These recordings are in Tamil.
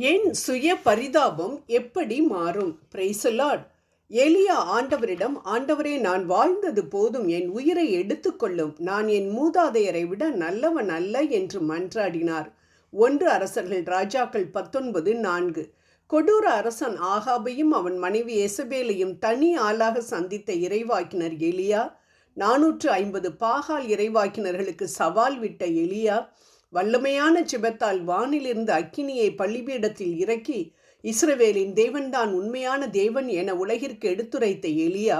என் சுய பரிதாபம் எப்படி மாறும்? பிரைசலாட் எலியா ஆண்டவரிடம் ஆண்டவரே நான் வாழ்ந்தது போதும். என் உயிரை எடுத்துக்கொள்ளும் நான் என் மூதாதையரை விட நல்லவன் அல்ல என்று மன்றாடினார். ஒன்று அரசர்கள் ராஜாக்கள் பத்தொன்பது நான்கு. கொடூர அரசன் ஆகாபையும் அவன் மனைவி எசபேலையும் தனி ஆளாக சந்தித்த இறைவாக்கினர் எலியா. நானூற்று ஐம்பது பாகால் இறைவாக்கினர்களுக்கு சவால் விட்ட எலியா. வல்லமையான சிபத்தால் வானிலிருந்து அக்கினியை பள்ளிபீடத்தில் இறக்கி இஸ்ரவேலின் தேவன்தான் உண்மையான தேவன் என உலகிற்கு எடுத்துரைத்த எலியா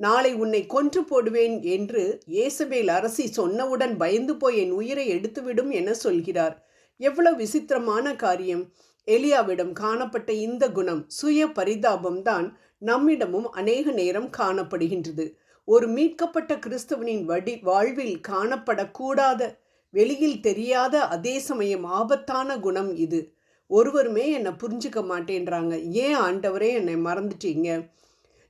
நாளை உன்னை கொன்று போடுவேன் என்று ஏசபேல் அரசி சொன்னவுடன் பயந்து போய் என் உயிரை எடுத்துவிடும் என சொல்கிறார். எவ்வளவு விசித்திரமான காரியம்! எலியாவிடம் காணப்பட்ட இந்த குணம் சுய பரிதாபம்தான் நம்மிடமும் அநேக நேரம் காணப்படுகின்றது. ஒரு மீட்கப்பட்ட கிறிஸ்தவனின் வடி வாழ்வில் காணப்படக்கூடாத வெளியில் தெரியாத அதே சமயம் ஆபத்தான குணம் இது. ஒருவருமே என்னை புரிஞ்சுக்க மாட்டேன்றாங்க. ஏன் ஆண்டவரே என்னை மறந்துட்டீங்க?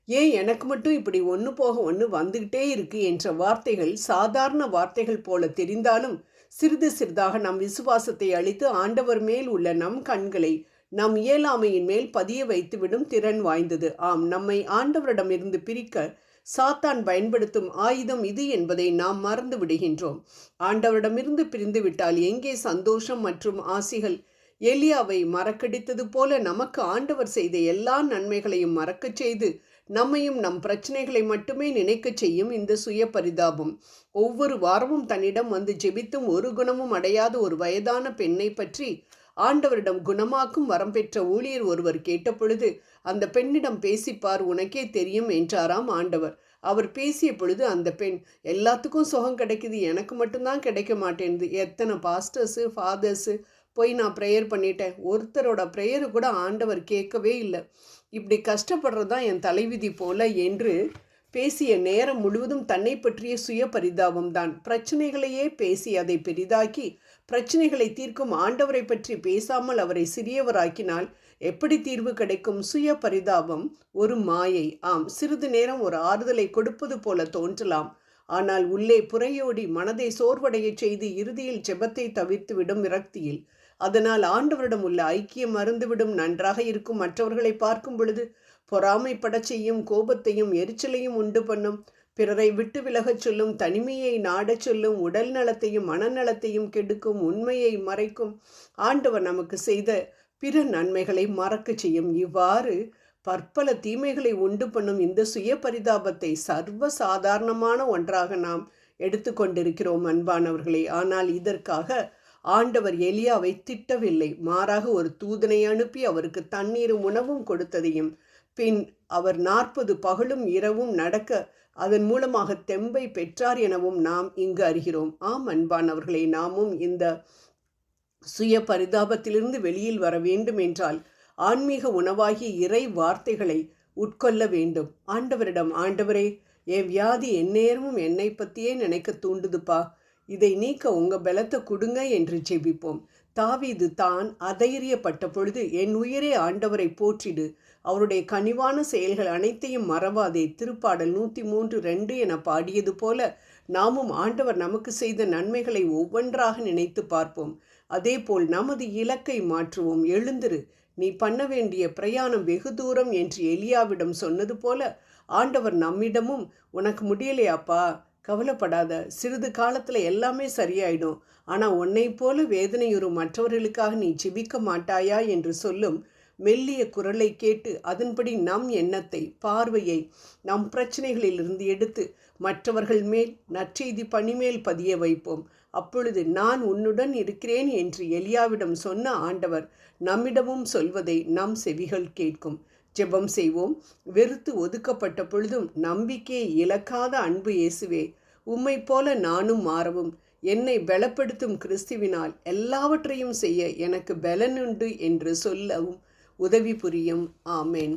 ஏன் எனக்கு மட்டும் இப்படி ஒன்று போக ஒன்று வந்துக்கிட்டே இருக்கு என்ற வார்த்தைகள் சாதாரண வார்த்தைகள் போல தெரிந்தாலும் சிறிது சிறிதாக நம் விசுவாசத்தை அளித்து ஆண்டவர் மேல் உள்ள நம் கண்களை நம் இயலாமையின் மேல் பதிய வைத்துவிடும் திறன் வாய்ந்தது. ஆம் நம்மை ஆண்டவரிடமிருந்து பிரிக்க சாத்தான் பயன்படுத்தும் ஆயுதம் இது என்பதை நாம் மறந்து விடுகின்றோம். ஆண்டவரிடமிருந்து பிரிந்துவிட்டால் எங்கே சந்தோஷம் மற்றும் ஆசிகள்? எலியாவை மறக்கடித்தது போல நமக்கு ஆண்டவர் செய்த எல்லா நன்மைகளையும் மறக்கச் செய்து நம்மையும் நம் பிரச்சனைகளை மட்டுமே நினைக்கச் செய்யும் இந்த சுய பரிதாபம் ஒவ்வொரு வாரமும் தன்னிடம் வந்து ஜெபித்தும் ஒரு குணமும் அடையாத ஒரு வயதான பெண்ணை பற்றி ஆண்டவரிடம் குணமாக்கும் வரம் பெற்ற ஊழியர் ஒருவர் கேட்டபொழுது அந்த பெண்ணிடம் பேசிப்பார் உனக்கே தெரியும் என்றாராம் ஆண்டவர். அவர் பேசிய பொழுது அந்த பெண் எல்லாத்துக்கும் சுகம் கிடைக்குது எனக்கு மட்டும்தான் கிடைக்க மாட்டேன்து எத்தனை பாஸ்டர்ஸு ஃபாதர்ஸு போய் நான் ப்ரேயர் பண்ணிட்டேன். ஒருத்தரோட ப்ரேயரு கூட ஆண்டவர் கேட்கவே இல்லை. இப்படி கஷ்டப்படுறது தான் என் தலைவிதி போல என்று பேசிய நேரம் முழுவதும் தன்னை பற்றிய சுய பரிதாபம் தான் பிரச்சனைகளையே பேசி அதை பெரிதாக்கி பிரச்சனைகளை தீர்க்கும் ஆண்டவரை பற்றி பேசாமல் அவரை சிறியவராக்கினால் எப்படி தீர்வு கிடைக்கும்? சுய பரிதாபம் ஒரு மாயை. ஆம் சிறிது நேரம் ஒரு ஆறுதலை கொடுப்பது போல தோன்றலாம். ஆனால் உள்ளே புறையோடி மனதை சோர்வடைய செய்து இறுதியில் ஜெபத்தை தவிர்த்து விடும் விரக்தியில். அதனால் ஆண்டவரிடம் உள்ள ஐக்கியம் மறந்துவிடும் நன்றாக இருக்கும் மற்றவர்களை பார்க்கும் பொழுது பொறாமைப்பட செய்யும் கோபத்தையும் எரிச்சலையும் உண்டு பண்ணும். பிறரை விட்டு விலகச் சொல்லும் தனிமையை நாடச் சொல்லும் உடல் நலத்தையும் மனநலத்தையும் கெடுக்கும் உண்மையை மறைக்கும். ஆண்டவர் நமக்கு செய்த பிற நன்மைகளை மறக்கச் செய்யும். இவ்வாறு பற்பல தீமைகளை உண்டு பண்ணும் இந்த சுய பரிதாபத்தை சர்வ சாதாரணமான ஒன்றாக நாம் எடுத்துக்கொண்டிருக்கிறோம் அன்பானவர்களே. ஆனால் இதற்காக ஆண்டவர் எலியாவை திட்டவில்லை. மாறாக ஒரு தூதனை அனுப்பி அவருக்கு தண்ணீரும் உணவும் கொடுத்ததையும் பின் அவர் நாற்பது பகலும் இரவும் நடக்க அதன் மூலமாக தெம்பை பெற்றார் எனவும் நாம் இங்கு அறிகிறோம். ஆம் அன்பானவர்களை நாமும் இந்த சுய பரிதாபத்திலிருந்து வெளியில் வர வேண்டும் என்றால் ஆன்மீக உணவாகிய இறை வார்த்தைகளை உட்கொள்ள வேண்டும். ஆண்டவரிடம் ஆண்டவரே என் வியாதி எந்நேரமும் என்னை பற்றியே நினைக்க தூண்டுதுப்பா. இதை நீக்க உங்க பலத்தை கொடுங்க என்று ஜெபிப்போம். தாவீது தான் அதைரியப்பட்ட பொழுது என் உயிரே ஆண்டவரை போற்றிடு. அவருடைய கனிவான செயல்கள் அனைத்தையும் மறவாதே. திருப்பாடல் நூற்றி மூன்று ரெண்டு என பாடியது போல நாமும் ஆண்டவர் நமக்கு செய்த நன்மைகளை ஒவ்வொன்றாக நினைத்து பார்ப்போம். அதேபோல் நமது இலக்கை மாற்றுவோம். எழுந்திரு. நீ பண்ண வேண்டிய பிரயாணம் வெகு தூரம் என்று எலியாவிடம் சொன்னது போல ஆண்டவர் நம்மிடமும் உனக்கு முடியலையாப்பா? கவலைப்படாத. சிறிது காலத்தில் எல்லாமே சரியாயிடும். ஆனால் உன்னை போல வேதனையுறும் மற்றவர்களுக்காக நீ ஜெபிக்க மாட்டாயா என்று சொல்லும் மெல்லிய குரலை கேட்டு அதன்படி நம் எண்ணத்தை பார்வையை நம் பிரச்சனைகளிலிருந்து எடுத்து மற்றவர்கள் மேல் நற்செய்தி பணிமேல் பதிய வைப்போம். அப்பொழுது நான் உன்னுடன் இருக்கிறேன் என்று எலியாவிடம் சொன்ன ஆண்டவர் நம்மிடமும் சொல்வதை நம் செவிகள் கேட்கும். ஜெபம் செய்வோம். வெறுத்து ஒதுக்கப்பட்ட பொழுதும் நம்பிக்கையை இழக்காத அன்பு இயேசுவே உம்மை போல நானும் மாறவும். என்னை பலப்படுத்தும் கிறிஸ்துவினால் எல்லாவற்றையும் செய்ய எனக்கு பலனுண்டு என்று சொல்லவும் உதவி புரியும். ஆமேன்.